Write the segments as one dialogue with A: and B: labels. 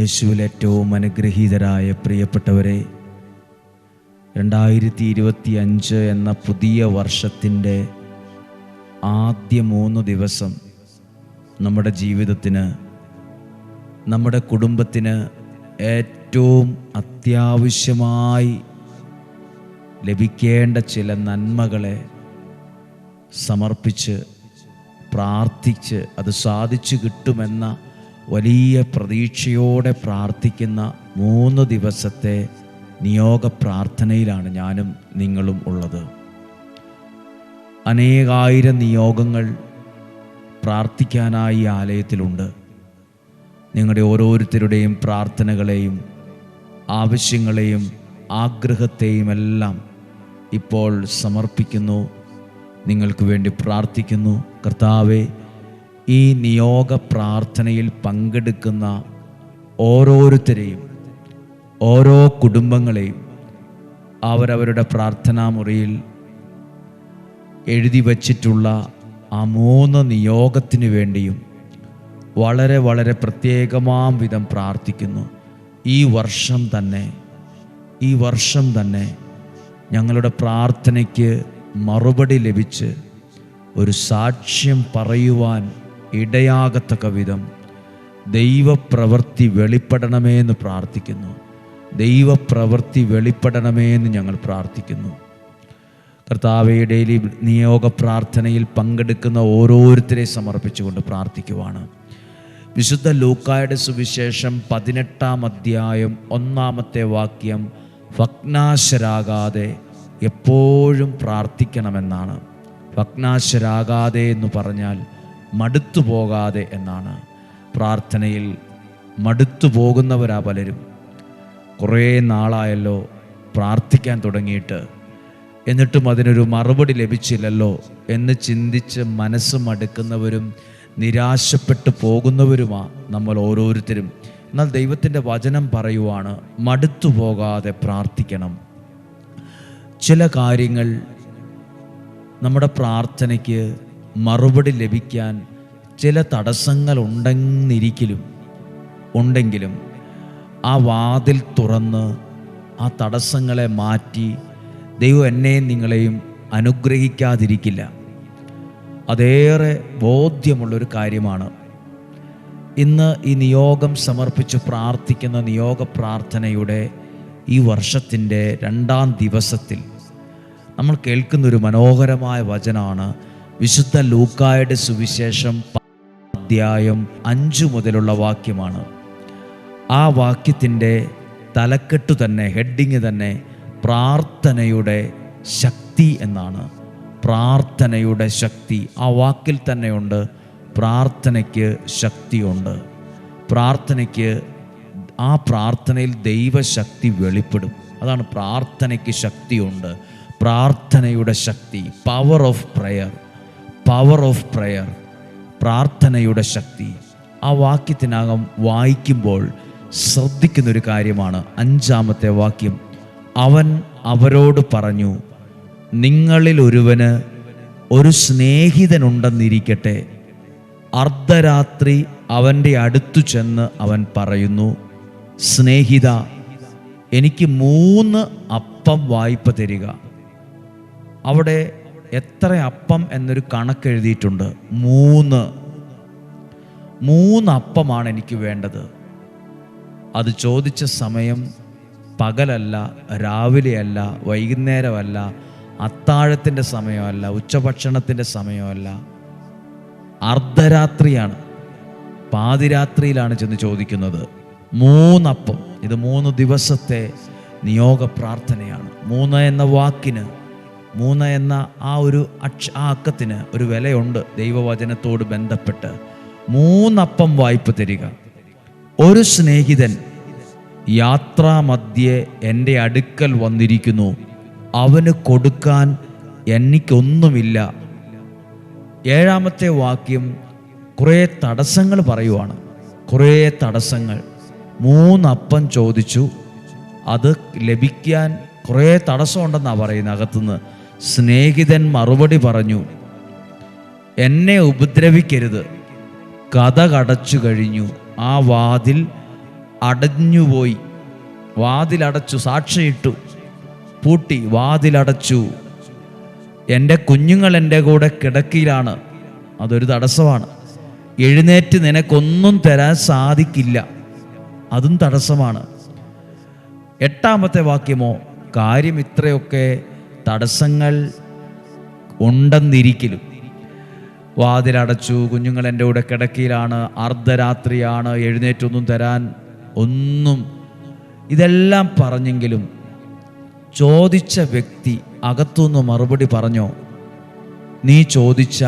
A: യേശുവിൽ ഏറ്റവും അനുഗ്രഹീതരായ പ്രിയപ്പെട്ടവരെ രണ്ടായിരത്തി ഇരുപത്തി അഞ്ച് എന്ന പുതിയ വർഷത്തിന്റെ ആദ്യ മൂന്ന് ദിവസം നമ്മുടെ ജീവിതത്തിന് നമ്മുടെ കുടുംബത്തിന് ഏറ്റവും അത്യാവശ്യമായി ലഭിക്കേണ്ട ചില നന്മകളെ സമർപ്പിച്ച് പ്രാർത്ഥിച്ച് അത് സാധിച്ചു കിട്ടുമെന്ന വലിയ പ്രതീക്ഷയോടെ പ്രാർത്ഥിക്കുന്ന മൂന്ന് ദിവസത്തെ നിയോഗ പ്രാർത്ഥനയിലാണ് ഞാനും നിങ്ങളും ഉള്ളത്. അനേകായിരം നിയോഗങ്ങൾ പ്രാർത്ഥിക്കാനായി ആലയത്തിലുണ്ട്. നിങ്ങളുടെ ഓരോരുത്തരുടെയും പ്രാർത്ഥനകളെയും ആവശ്യങ്ങളെയും ആഗ്രഹത്തെയും എല്ലാം ഇപ്പോൾ സമർപ്പിക്കുന്നു. നിങ്ങൾക്ക് വേണ്ടി പ്രാർത്ഥിക്കുന്നു. കർത്താവെ ഈ നിയോഗ പ്രാർത്ഥനയിൽ പങ്കെടുക്കുന്ന ഓരോരുത്തരെയും ഓരോ കുടുംബങ്ങളെയും അവരവരുടെ പ്രാർത്ഥനാ മുറിയിൽ എഴുതി വച്ചിട്ടുള്ള ആ മൂന്ന് നിയോഗത്തിനു വേണ്ടിയും വളരെ വളരെ പ്രത്യേകമാം വിധം പ്രാർത്ഥിക്കുന്നു. ഈ വർഷം തന്നെ ഈ വർഷം തന്നെ ഞങ്ങളുടെ പ്രാർത്ഥനയ്ക്ക് മറുപടി ലഭിച്ച് ഒരു സാക്ഷ്യം പറയുവാൻ ഇടയാകത്തക്ക വിധം ദൈവപ്രവൃത്തി വെളിപ്പെടണമേ എന്ന് പ്രാർത്ഥിക്കുന്നു. ദൈവപ്രവൃത്തി വെളിപ്പെടണമേ എന്ന് ഞങ്ങൾ പ്രാർത്ഥിക്കുന്നു. കർത്താവെ ഡെയിലി നിയോഗ പ്രാർത്ഥനയിൽ പങ്കെടുക്കുന്ന ഓരോരുത്തരെ സമർപ്പിച്ചുകൊണ്ട് പ്രാർത്ഥിക്കുവാണ്. വിശുദ്ധ ലൂക്കായുടെ സുവിശേഷം പതിനെട്ടാം അധ്യായം ഒന്നാമത്തെ വാക്യം ഭഗ്നാശരാകാതെ എപ്പോഴും പ്രാർത്ഥിക്കണമെന്നാണ്. ഭഗ്നാശരാകാതെ എന്ന് പറഞ്ഞാൽ മടുത്തു പോകാതെ എന്നാണ് പ്രാർത്ഥനയിൽ മടുത്തു പോകുന്നവരാ പലരും. കുറേ നാളായല്ലോ പ്രാർത്ഥിക്കാൻ തുടങ്ങിയിട്ട്. എന്നിട്ടും അതിനൊരു മറുപടി ലഭിച്ചില്ലല്ലോ എന്ന് ചിന്തിച്ച് മനസ്സ് മടുക്കുന്നവരും നിരാശപ്പെട്ടു പോകുന്നവരുമാ നമ്മൾ ഓരോരുത്തരും. എന്നാൽ ദൈവത്തിന്റെ വചനം പറയുവാണ് മടുത്തു പോകാതെ പ്രാർത്ഥിക്കണം. ചില കാര്യങ്ങൾ നമ്മുടെ പ്രാർത്ഥനയ്ക്ക് മറുപടി ലഭിക്കാൻ ചില തടസ്സങ്ങൾ ഉണ്ടെന്നിരിക്കലും ഉണ്ടെങ്കിലും ആ വാതിൽ തുറന്ന് ആ തടസ്സങ്ങളെ മാറ്റി ദൈവം എന്നെയും നിങ്ങളെയും അനുഗ്രഹിക്കാതിരിക്കില്ല. അതേറെ ബോധ്യമുള്ളൊരു കാര്യമാണ്. ഇന്ന് ഈ നിയോഗം സമർപ്പിച്ച് പ്രാർത്ഥിക്കുന്ന നിയോഗ പ്രാർത്ഥനയുടെ ഈ വർഷത്തിന്റെ രണ്ടാം ദിവസത്തിൽ നമ്മൾ കേൾക്കുന്നൊരു മനോഹരമായ വചനമാണ് വിശുദ്ധ ലൂക്കായുടെ സുവിശേഷം അധ്യായം അഞ്ചു മുതലുള്ള വാക്യമാണ്. ആ വാക്യത്തിന്റെ തലക്കെട്ടു തന്നെ ഹെഡിങ് തന്നെ പ്രാർത്ഥനയുടെ ശക്തി എന്നാണ്. പ്രാർത്ഥനയുടെ ശക്തി. ആ വാക്കിൽ തന്നെയുണ്ട് പ്രാർത്ഥനയ്ക്ക് ശക്തിയുണ്ട്. പ്രാർത്ഥനയ്ക്ക് ആ പ്രാർത്ഥനയിൽ ദൈവശക്തി വെളിപ്പെടും. അതാണ് പ്രാർത്ഥനയ്ക്ക് ശക്തിയുണ്ട്. പ്രാർത്ഥനയുടെ ശക്തി power of prayer power of prayer പ്രാർത്ഥനയുടെ ശക്തി. ആ വാക്യത്തിനകം വായിക്കുമ്പോൾ ശ്രദ്ധിക്കുന്നൊരു കാര്യമാണ്. അഞ്ചാമത്തെ വാക്യം അവൻ അവരോട് പറഞ്ഞു നിങ്ങളിൽ ഒരുവന് ഒരു സ്നേഹിതനുണ്ടെന്നിരിക്കട്ടെ. അർദ്ധരാത്രി അവന്റെ അടുത്തു ചെന്ന് അവൻ പറയുന്നു സ്നേഹിത എനിക്ക് മൂന്ന് അപ്പം വായ്പ തരിക. അവിടെ എത്ര അപ്പം എന്നൊരു കണക്ക് എഴുതിയിട്ടുണ്ട്. മൂന്ന്. മൂന്ന് അപ്പമാണ് എനിക്ക് വേണ്ടത്. അത് ചോദിച്ച സമയം പകലല്ല രാവിലെയല്ല വൈകുന്നേരമല്ല അത്താഴത്തിന്റെ സമയമല്ല ഉച്ചഭക്ഷണത്തിന്റെ സമയമല്ല. അർദ്ധരാത്രിയാണ്. പാതിരാത്രിയിലാണ് ചെന്ന് ചോദിക്കുന്നത്. മൂന്നപ്പം. ഇത് മൂന്ന് ദിവസത്തെ നിയോഗ പ്രാർത്ഥനയാണ് മൂന്ന് എന്ന വാക്കിന് മൂന്ന് എന്ന ആ ഒരു അക്ഷ ആ അക്കത്തിന് ഒരു വിലയുണ്ട്. ദൈവവചനത്തോട് ബന്ധപ്പെട്ട് മൂന്നപ്പം വായ്പ തരിക. ഒരു സ്നേഹിതൻ യാത്രാമധ്യേ എന്റെ അടുക്കൽ വന്നിരിക്കുന്നു. അവന് കൊടുക്കാൻ എനിക്കൊന്നുമില്ല. ഏഴാമത്തെ വാക്യം കുറേ തടസ്സങ്ങൾ പറയുവാണ്. കുറേ തടസ്സങ്ങൾ. മൂന്നപ്പം ചോദിച്ചു. അത് ലഭിക്കാൻ കുറേ തടസ്സമുണ്ടെന്നാണ് പറയുന്നത് അകത്തുനിന്ന്. സ്നേഹിതൻ മറുപടി പറഞ്ഞു എന്നെ ഉപദ്രവിക്കരുത്. കഥ കടച്ചു കഴിഞ്ഞു. ആ വാതിൽ അടഞ്ഞുപോയി. വാതിലടച്ചു സാക്ഷിയിട്ടു. പൂട്ടി വാതിലടച്ചു എന്റെ കുഞ്ഞുങ്ങൾ എന്റെ കൂടെ കിടക്കിയിലാണ്. അതൊരു തടസ്സമാണ്. എഴുന്നേറ്റ് നിനക്കൊന്നും തരാൻ സാധിക്കില്ല. അതും തടസ്സമാണ്. എട്ടാമത്തെ വാക്യമോ കാര്യം ഇത്രയൊക്കെ തടസ്സങ്ങൾ ഉണ്ടെന്നിരിക്കലും. വാതിലടച്ചു കുഞ്ഞുങ്ങൾ എന്റെ കൂടെ കിടക്കയിലാണ് അർദ്ധരാത്രിയാണ് എഴുന്നേറ്റൊന്നും തരാൻ ഒന്നും. ഇതെല്ലാം പറഞ്ഞെങ്കിലും ചോദിച്ച വ്യക്തി അകത്തുനിന്ന് മറുപടി പറഞ്ഞോ? നീ ചോദിച്ച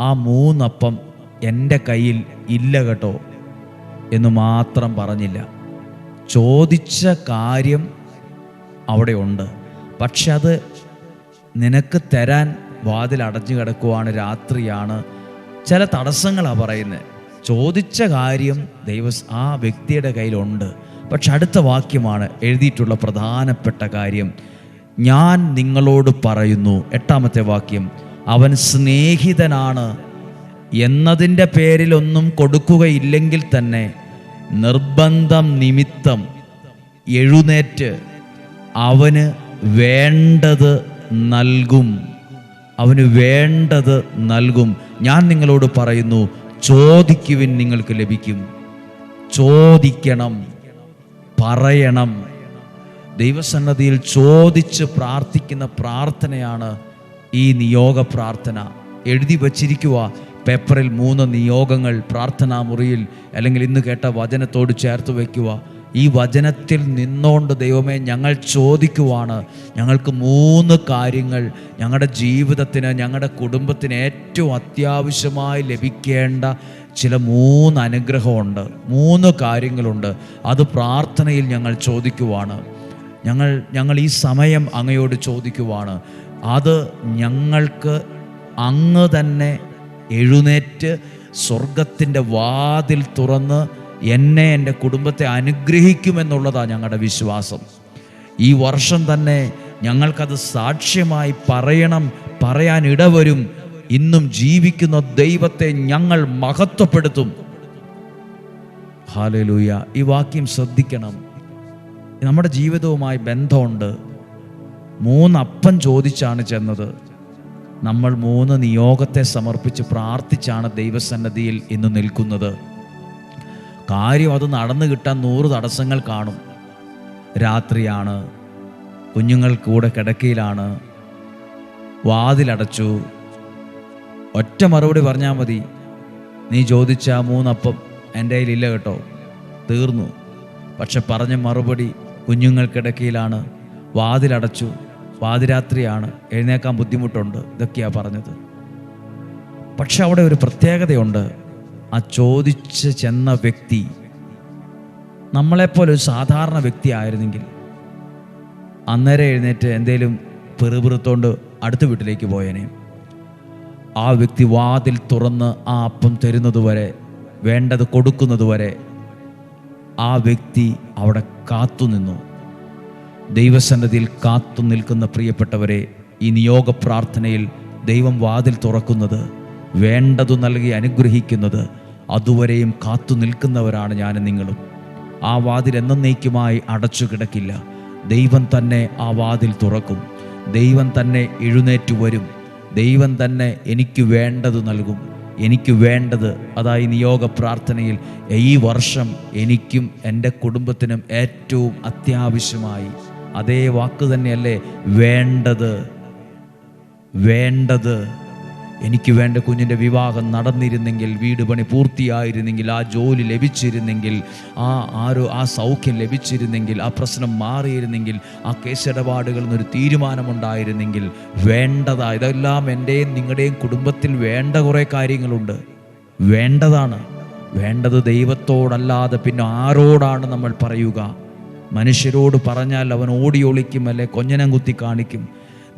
A: ആ മൂന്നപ്പം എന്റെ കയ്യിൽ ഇല്ല കേട്ടോ എന്ന് മാത്രം പറഞ്ഞില്ല. ചോദിച്ച കാര്യം അവിടെ ഉണ്ട്. പക്ഷെ അത് നിനക്ക് തരാൻ വാതിൽ അടഞ്ഞു കിടക്കുവാണ് രാത്രിയാണ്. ചില തടസ്സങ്ങളാണ് പറയുന്നത് ചോദിച്ച കാര്യം ദൈവ ആ വ്യക്തിയുടെ കയ്യിലുണ്ട്. പക്ഷെ അടുത്ത വാക്യമാണ് എഴുതിയിട്ടുള്ള പ്രധാനപ്പെട്ട കാര്യം. ഞാൻ നിങ്ങളോട് പറയുന്നു. എട്ടാമത്തെ വാക്യം. അവൻ സ്നേഹിതനാണ് എന്നതിന്റെ പേരിലൊന്നും കൊടുക്കുകയില്ലെങ്കിൽ തന്നെ നിർബന്ധം നിമിത്തം എഴുന്നേറ്റ് അവന് വേണ്ടത് നൽകും. അവന് വേണ്ടത് നൽകും. ഞാൻ നിങ്ങളോട് പറയുന്നു ചോദിക്കുവിൻ നിങ്ങൾക്ക് ലഭിക്കും. ചോദിക്കണം പറയണം. ദൈവസന്നദ്ധിയിൽ ചോദിച്ച് പ്രാർത്ഥിക്കുന്ന പ്രാർത്ഥനയാണ് ഈ നിയോഗ പ്രാർത്ഥന. എഴുതി വച്ചിരിക്കുക പേപ്പറിൽ മൂന്ന് നിയോഗങ്ങൾ പ്രാർത്ഥനാ മുറിയിൽ അല്ലെങ്കിൽ ഇന്ന് കേട്ട വചനത്തോട് ചേർത്ത് വയ്ക്കുക. ഈ വചനത്തിൽ നിന്നുകൊണ്ട് ദൈവമേ ഞങ്ങൾ ചോദിക്കുവാണ്. ഞങ്ങൾക്ക് മൂന്ന് കാര്യങ്ങൾ ഞങ്ങളുടെ ജീവിതത്തിന് ഞങ്ങളുടെ കുടുംബത്തിന് ഏറ്റവും അത്യാവശ്യമായി ലഭിക്കേണ്ട ചില മൂന്ന് അനുഗ്രഹമുണ്ട്. മൂന്ന് കാര്യങ്ങളുണ്ട്. അത് പ്രാർത്ഥനയിൽ ഞങ്ങൾ ചോദിക്കുവാണ്. ഞങ്ങൾ ഞങ്ങൾ ഈ സമയം അങ്ങയോട് ചോദിക്കുവാണ്. അത് ഞങ്ങൾക്ക് അങ്ങ് തന്നെ എഴുന്നേറ്റ് സ്വർഗത്തിന്റെ വാതിൽ തുറന്ന് എന്നെ എന്റെ കുടുംബത്തെ അനുഗ്രഹിക്കുമെന്നുള്ളതാണ് ഞങ്ങളുടെ വിശ്വാസം. ഈ വർഷം തന്നെ ഞങ്ങൾക്കത് സാക്ഷ്യമായി പറയണം പറയാൻ ഇടവരും. ഇന്നും ജീവിക്കുന്ന ദൈവത്തെ ഞങ്ങൾ മഹത്വപ്പെടുത്തും. ഹാലലൂയ. ഈ വാക്യം ശ്രദ്ധിക്കണം. നമ്മുടെ ജീവിതവുമായി ബന്ധമുണ്ട്. മൂന്നപ്പം ചോദിച്ചാണ് ചെന്നത്. നമ്മൾ മൂന്ന് നിയോഗത്തെ സമർപ്പിച്ച് പ്രാർത്ഥിച്ചാണ് ദൈവസന്നദ്ധിയിൽ ഇന്ന് നിൽക്കുന്നത്. കാര്യം അത് നടന്നു കിട്ടാൻ നൂറ് തടസ്സങ്ങൾ കാണും. രാത്രിയാണ് കുഞ്ഞുങ്ങൾ കൂടെ കിടക്കയിലാണ്. വാതിലടച്ചു. ഒറ്റ മറുപടി പറഞ്ഞാൽ മതി. നീ ചോദിച്ച മൂന്നപ്പം എന്റെ കയ്യിലില്ല കേട്ടോ. തീർന്നു. പക്ഷെ പറഞ്ഞ മറുപടി കുഞ്ഞുങ്ങൾ കിടക്കയിലാണ്. വാതിലടച്ചു. വാതിരാത്രിയാണ്. എഴുന്നേക്കാൻ ബുദ്ധിമുട്ടുണ്ട്. ഇതൊക്കെയാണ് പറഞ്ഞത്. പക്ഷെ അവിടെ ഒരു പ്രത്യേകതയുണ്ട്. ആ ചോദിച്ച് ചെന്ന വ്യക്തി നമ്മളെപ്പോലെ ഒരു സാധാരണ വ്യക്തി ആയിരുന്നെങ്കിൽ അന്നേരം എഴുന്നേറ്റ് എന്തേലും പെറുപിറുത്തോണ്ട് അടുത്ത വീട്ടിലേക്ക് പോയേനെ. ആ വ്യക്തി വാതിൽ തുറന്ന് ആ അപ്പം തരുന്നതുവരെ വേണ്ടത് കൊടുക്കുന്നതുവരെ ആ വ്യക്തി അവിടെ കാത്തുനിന്നു ദൈവസന്നതിയിൽ കാത്തു നിൽക്കുന്ന പ്രിയപ്പെട്ടവരെ ഈ നിയോഗ പ്രാർത്ഥനയിൽ ദൈവം വാതിൽ തുറക്കുന്നത് വേണ്ടതു നൽകി അനുഗ്രഹിക്കുന്നത് അതുവരെയും കാത്തു നിൽക്കുന്നവരാണ് ഞാനും നിങ്ങളും. ആ വാതിൽ എന്നേക്കുമായി അടച്ചു കിടക്കില്ല. ദൈവം തന്നെ ആ വാതിൽ തുറക്കും. ദൈവം തന്നെ എഴുന്നേറ്റ് വരും. ദൈവം തന്നെ എനിക്ക് വേണ്ടത് നൽകും. എനിക്ക് വേണ്ടത് അതായത് നിയോഗ പ്രാർത്ഥനയിൽ ഈ വർഷം എനിക്കും എന്റെ കുടുംബത്തിനും ഏറ്റവും അത്യാവശ്യമായി. അതേ വാക്ക് തന്നെയല്ലേ വേണ്ടത് വേണ്ടത്. എനിക്ക് വേണ്ട കുഞ്ഞിന്റെ വിവാഹം നടന്നിരുന്നെങ്കിൽ വീട് പണി പൂർത്തിയായിരുന്നെങ്കിൽ ആ ജോലി ലഭിച്ചിരുന്നെങ്കിൽ ആ ആരോ ആ സൗഖ്യം ലഭിച്ചിരുന്നെങ്കിൽ ആ പ്രശ്നം മാറിയിരുന്നെങ്കിൽ ആ കേസിടപാടുകളിൽ നിന്നൊരു തീരുമാനമുണ്ടായിരുന്നെങ്കിൽ വേണ്ടതാ ഇതെല്ലാം എന്റെയും നിങ്ങളുടെയും കുടുംബത്തിൽ വേണ്ട കുറേ കാര്യങ്ങളുണ്ട്. വേണ്ടതാണ്. വേണ്ടത് ദൈവത്തോടല്ലാതെ പിന്നെ ആരോടാണ് നമ്മൾ പറയുക? മനുഷ്യരോട് പറഞ്ഞാൽ അവൻ ഓടി ഒളിക്കും അല്ലെ കൊഞ്ഞനം കുത്തി കാണിക്കും.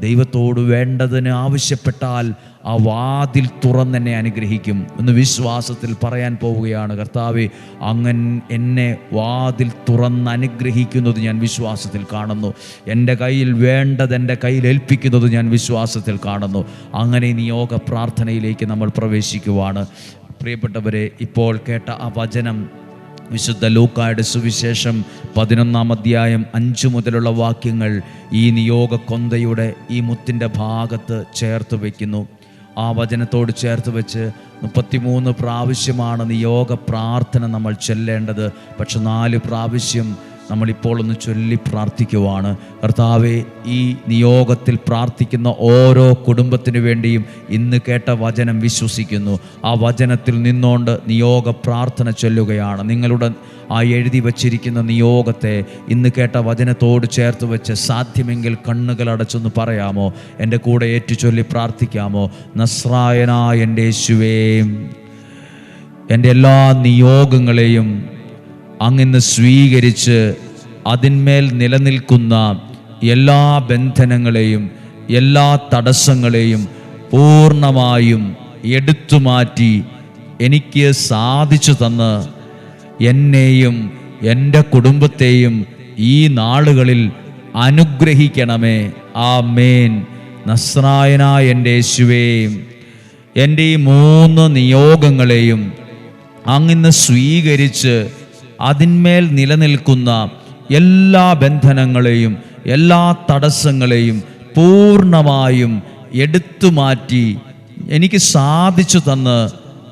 A: ദൈവത്തോട് വേണ്ടതിന് ആവശ്യപ്പെട്ടാൽ ആ വാതിൽ തുറന്നെന്നെ അനുഗ്രഹിക്കും എന്ന് വിശ്വാസത്തിൽ പറയാൻ പോവുകയാണ്. കർത്താവ് അങ്ങൻ എന്നെ വാതിൽ തുറന്ന് അനുഗ്രഹിക്കുന്നത് ഞാൻ വിശ്വാസത്തിൽ കാണുന്നു. എന്റെ കയ്യിൽ വേണ്ടത് എന്റെ കയ്യിൽ ഏൽപ്പിക്കുന്നത് ഞാൻ വിശ്വാസത്തിൽ കാണുന്നു. അങ്ങനെ നിയോഗ പ്രാർത്ഥനയിലേക്ക് നമ്മൾ പ്രവേശിക്കുവാണ്. പ്രിയപ്പെട്ടവരെ ഇപ്പോൾ കേട്ട ആ വചനം വിശുദ്ധ ലൂക്കായുടെ സുവിശേഷം പതിനൊന്നാം അധ്യായം അഞ്ചു മുതലുള്ള വാക്യങ്ങൾ ഈ നിയോഗ കൊന്തയുടെ ഈ മുത്തിന്റെ ഭാഗത്ത് ചേർത്ത് വയ്ക്കുന്നു ആ വചനത്തോട് ചേർത്ത് വെച്ച് മുപ്പത്തിമൂന്ന് പ്രാവശ്യമാണ് നിയോഗ പ്രാർത്ഥന നമ്മൾ ചെല്ലേണ്ടത്. പക്ഷെ നാല് പ്രാവശ്യം നമ്മളിപ്പോൾ ഒന്ന് ചൊല്ലി പ്രാർത്ഥിക്കുവാണ്. കർത്താവെ ഈ നിയോഗത്തിൽ പ്രാർത്ഥിക്കുന്ന ഓരോ കുടുംബത്തിനു വേണ്ടിയും ഇന്ന് കേട്ട വചനം വിശ്വസിക്കുന്നു. ആ വചനത്തിൽ നിന്നുകൊണ്ട് നിയോഗ പ്രാർത്ഥന ചൊല്ലുകയാണ്. നിങ്ങളുടെ ആ എഴുതി വച്ചിരിക്കുന്ന നിയോഗത്തെ ഇന്ന് കേട്ട വചനത്തോട് ചേർത്ത് വെച്ച് സാധ്യമെങ്കിൽ കണ്ണുകൾ അടച്ചൊന്ന് പറയാമോ? എന്റെ കൂടെ ഏറ്റുചൊല്ലി പ്രാർത്ഥിക്കാമോ? നസ്രായനായ എന്റെ യേശുവേ എന്റെ എല്ലാ നിയോഗങ്ങളെയും അങ്ങിന്ന് സ്വീകരിച്ച് അതിന്മേൽ നിലനിൽക്കുന്ന എല്ലാ ബന്ധനങ്ങളെയും എല്ലാ തടസ്സങ്ങളെയും പൂർണമായും എടുത്തു മാറ്റി എനിക്ക് സാധിച്ചു തന്ന് എന്നെയും എന്റെ കുടുംബത്തെയും ഈ നാളുകളിൽ അനുഗ്രഹിക്കണമേ. ആ മേൻ നസ്രായന എന്റെ യേശുവേയും എന്റെ ഈ മൂന്ന് നിയോഗങ്ങളെയും അങ്ങിന്ന് സ്വീകരിച്ച് അതിന്മേൽ നിലനിൽക്കുന്ന എല്ലാ ബന്ധനങ്ങളെയും എല്ലാ തടസ്സങ്ങളെയും പൂർണമായും എടുത്തു മാറ്റി എനിക്ക് സാധിച്ചു തന്ന്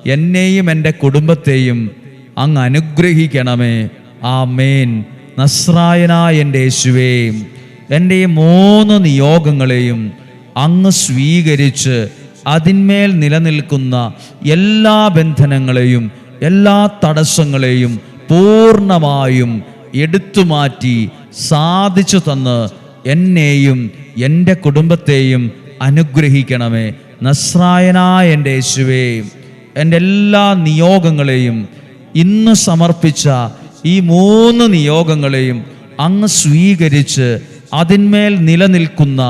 A: എന്നെയും എന്റെ കുടുംബത്തെയും അങ്ങ് അനുഗ്രഹിക്കണമേ. ആ മേൻ നസ്രായനായ എന്റെ യേശുവേ എന്റെ ഈ മൂന്ന് നിയോഗങ്ങളെയും അങ്ങ് സ്വീകരിച്ച് അതിന്മേൽ നിലനിൽക്കുന്ന എല്ലാ ബന്ധനങ്ങളെയും എല്ലാ തടസ്സങ്ങളെയും പൂർണമായും എടുത്തു മാറ്റി സാധിച്ചു തന്ന് എന്നെയും എന്റെ കുടുംബത്തെയും അനുഗ്രഹിക്കണമേ. നസ്രായനായ എന്റെ യേശുവേ എന്റെ എല്ലാ നിയോഗങ്ങളെയും ഇന്ന് സമർപ്പിച്ച ഈ മൂന്ന് നിയോഗങ്ങളെയും അങ്ങ് സ്വീകരിച്ച് അതിന്മേൽ നിലനിൽക്കുന്ന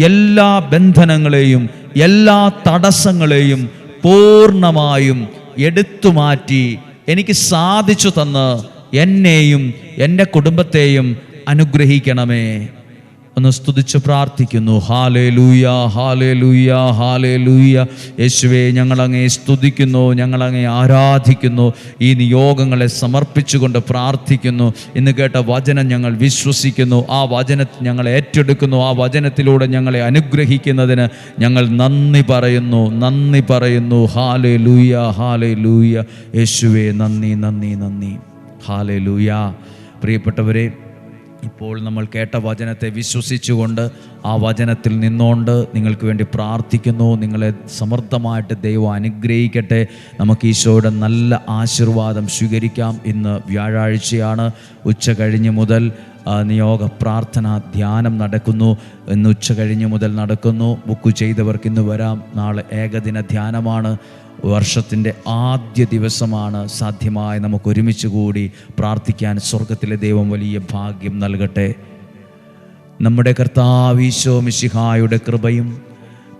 A: എല്ലാ ബന്ധനങ്ങളെയും എല്ലാ തടസ്സങ്ങളെയും പൂർണമായും എടുത്തു മാറ്റി എനിക്ക് സാധിച്ചു തന്ന് എന്നെയും എന്റെ കുടുംബത്തെയും അനുഗ്രഹിക്കണമേ. ഒന്ന് സ്തുതിച്ച് പ്രാർത്ഥിക്കുന്നു. ഹാലേ ലൂയ ഹാലേ ലൂയ ഹാലേ ലൂയ യേശുവെ ഞങ്ങളങ്ങേ സ്തുതിക്കുന്നു ഞങ്ങളങ്ങേ ആരാധിക്കുന്നു. ഈ നിയോഗങ്ങളെ സമർപ്പിച്ചുകൊണ്ട് പ്രാർത്ഥിക്കുന്നു. ഇന്ന് കേട്ട വചനം ഞങ്ങൾ വിശ്വസിക്കുന്നു. ആ വചന ഞങ്ങൾ ഏറ്റെടുക്കുന്നു. ആ വചനത്തിലൂടെ ഞങ്ങളെ അനുഗ്രഹിക്കുന്നതിന് ഞങ്ങൾ നന്ദി പറയുന്നു. നന്ദി പറയുന്നു. ഹാലേ ലൂയ ഹാലേ ലൂയ യേശുവെ നന്ദി നന്ദി നന്ദി. ഹാലേ ലൂയ പ്രിയപ്പെട്ടവരെ ഇപ്പോൾ നമ്മൾ കേട്ട വചനത്തെ വിശ്വസിച്ചുകൊണ്ട് ആ വചനത്തിൽ നിന്നുകൊണ്ട് നിങ്ങൾക്ക് വേണ്ടി പ്രാർത്ഥിക്കുന്നു. നിങ്ങളെ സമൃദ്ധമായിട്ട് ദൈവം അനുഗ്രഹിക്കട്ടെ. നമുക്ക് ഈശോയുടെ നല്ല ആശീർവാദം സ്വീകരിക്കാം. ഇന്ന് വ്യാഴാഴ്ചയാണ്. ഉച്ച കഴിഞ്ഞ് മുതൽ നിയോഗ പ്രാർത്ഥന ധ്യാനം നടക്കുന്നു. ഇന്ന് ഉച്ച കഴിഞ്ഞ് മുതൽ നടക്കുന്നു. ബുക്ക് ചെയ്തവർക്ക് ഇന്ന് വരാം. നാളെ ഏകദിന ധ്യാനമാണ്. വർഷത്തിന്റെ ആദ്യ ദിവസമാണ് സാധ്യമായി നമുക്ക് ഒരുമിച്ച് കൂടി പ്രാർത്ഥിക്കാൻ സ്വർഗത്തിലെ ദൈവം വലിയ ഭാഗ്യം നൽകട്ടെ. നമ്മുടെ കർത്താവീശോ മിശിഹായുടെ കൃപയും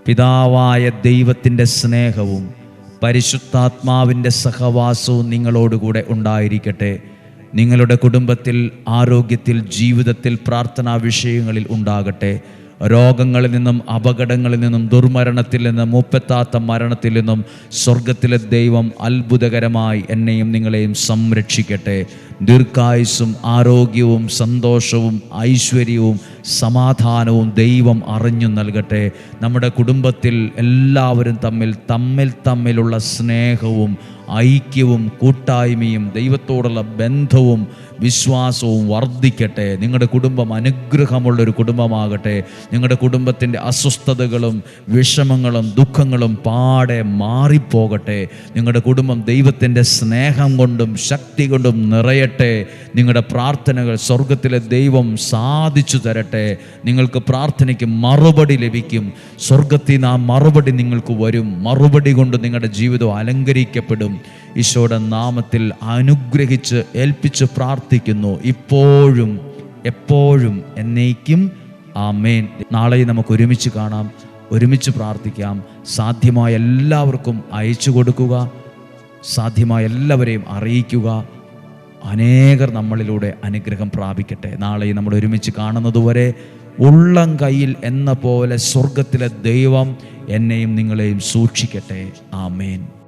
A: പിതാവായ ദൈവത്തിന്റെ സ്നേഹവും പരിശുദ്ധാത്മാവിന്റെ സഹവാസവും നിങ്ങളോടുകൂടെ ഉണ്ടായിരിക്കട്ടെ. നിങ്ങളുടെ കുടുംബത്തിൽ ആരോഗ്യത്തിൽ ജീവിതത്തിൽ പ്രാർത്ഥനാ വിഷയങ്ങളിൽ ഉണ്ടാകട്ടെ. രോഗങ്ങളിൽ നിന്നും അപകടങ്ങളിൽ നിന്നും ദുർമരണത്തിൽ നിന്നും മൂപ്പത്താത്ത മരണത്തിൽ നിന്നും സ്വർഗത്തിലെ ദൈവം അത്ഭുതകരമായി എന്നെയും നിങ്ങളെയും സംരക്ഷിക്കട്ടെ. ദീർഘായുസ്സും ആരോഗ്യവും സന്തോഷവും ഐശ്വര്യവും സമാധാനവും ദൈവം അറിഞ്ഞു നൽകട്ടെ. നമ്മുടെ കുടുംബത്തിൽ എല്ലാവരും തമ്മിൽ തമ്മിൽ തമ്മിലുള്ള സ്നേഹവും ഐക്യവും കൂട്ടായ്മയും ദൈവത്തോടുള്ള ബന്ധവും വിശ്വാസവും വർദ്ധിക്കട്ടെ. നിങ്ങളുടെ കുടുംബം അനുഗ്രഹമുള്ള ഒരു കുടുംബമാകട്ടെ. നിങ്ങളുടെ കുടുംബത്തിന്റെ അസ്വസ്ഥതകളും വിഷമങ്ങളും ദുഃഖങ്ങളും പാടെ മാറിപ്പോകട്ടെ. നിങ്ങളുടെ കുടുംബം ദൈവത്തിന്റെ സ്നേഹം കൊണ്ടും ശക്തി കൊണ്ടും നിറയട്ടെ. നിങ്ങളുടെ പ്രാർത്ഥനകൾ സ്വർഗത്തിലെ ദൈവം സാധിച്ചു തരട്ടെ. നിങ്ങൾക്ക് പ്രാർത്ഥനയ്ക്ക് മറുപടി ലഭിക്കും. സ്വർഗത്തിൽ നിന്ന് ആ മറുപടി നിങ്ങൾക്ക് വരും. മറുപടി കൊണ്ട് നിങ്ങളുടെ ജീവിതം അലങ്കരിക്കപ്പെടും. ഈശോയുടെ നാമത്തിൽ അനുഗ്രഹിച്ച് ഏൽപ്പിച്ച് പ്രാർത്ഥിക്കുന്നു. ഇപ്പോഴും എപ്പോഴും എന്നേക്കും ആമേൻ. നാളെ നമുക്ക് ഒരുമിച്ച് കാണാം ഒരുമിച്ച് പ്രാർത്ഥിക്കാം. സാധ്യമായ എല്ലാവർക്കും അയച്ചു കൊടുക്കുക സാധ്യമായ എല്ലാവരെയും അറിയിക്കുക. അനേകർ നമ്മളിലൂടെ അനുഗ്രഹം പ്രാപിക്കട്ടെ. നാളെ നമ്മൾ ഒരുമിച്ച് കാണുന്നതുവരെ ഉള്ളം കയ്യിൽ എന്ന പോലെ സ്വർഗത്തിലെ ദൈവം എന്നെയും നിങ്ങളെയും സൂക്ഷിക്കട്ടെ. ആമേൻ.